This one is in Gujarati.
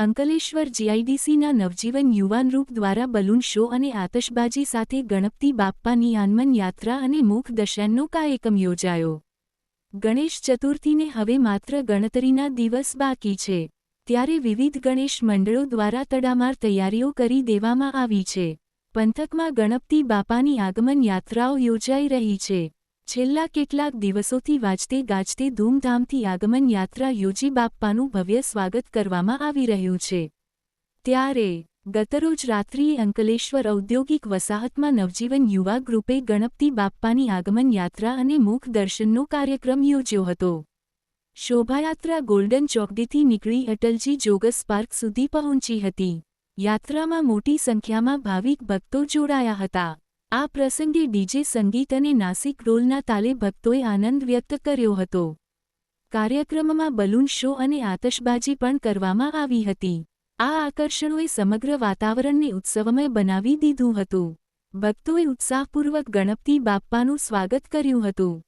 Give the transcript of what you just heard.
અંકલેશ્વર જીઆઈડીસીના નવજીવન યુવાન રૂપ દ્વારા બલૂન શો અને આતશબાજી સાથે ગણપતિ બાપ્પાની આનમન યાત્રા અને મુખ દર્શનનો કાર્યક્રમ યોજાયો. ગણેશ ચતુર્થીને હવે માત્ર ગણતરીના દિવસ બાકી છે. ત્યારે વિવિધ ગણેશ મંડળો દ્વારા તડામાર તૈયારીઓ કરી દેવામાં આવી છે. પંથકમાં ગણપતિ બાપાની આગમન યાત્રાઓ યોજાઈ રહી છે. છેલ્લા કેટલાક દિવસોથી વાજતે ગાજતે ધૂમધામથી આગમન યાત્રા યોજી બાપ્પાનું ભવ્ય સ્વાગત કરવામાં આવી રહ્યું છે. ત્યારે, ગતરોજ રાત્રિએ અંકલેશ્વર ઔદ્યોગિક વસાહતમાં નવજીવન યુવા ગ્રુપે ગણપતિ બાપ્પાની આગમન યાત્રા અને મુખ દર્શનનો કાર્યક્રમ યોજ્યો હતો. શોભાયાત્રા ગોલ્ડન ચોકડીથી નીકળી અટલજી જોગસ પાર્ક સુધી પહોંચી હતી. યાત્રામાં મોટી સંખ્યામાં ભાવિક ભક્તો જોડાયા હતા. આ પ્રસંગે ડીજે સંગીત અને નાસિક રોલના તાલે ભક્તોએ આનંદ વ્યક્ત કર્યો હતો. કાર્યક્રમમાં બલૂન શો અને આતશબાજી પણ કરવામાં આવી હતી. આ આકર્ષણોએ સમગ્ર વાતાવરણને ઉત્સવમય બનાવી દીધું હતું. ભક્તોએ ઉત્સાહપૂર્વક ગણપતિ બાપ્પાનું સ્વાગત કર્યું હતું.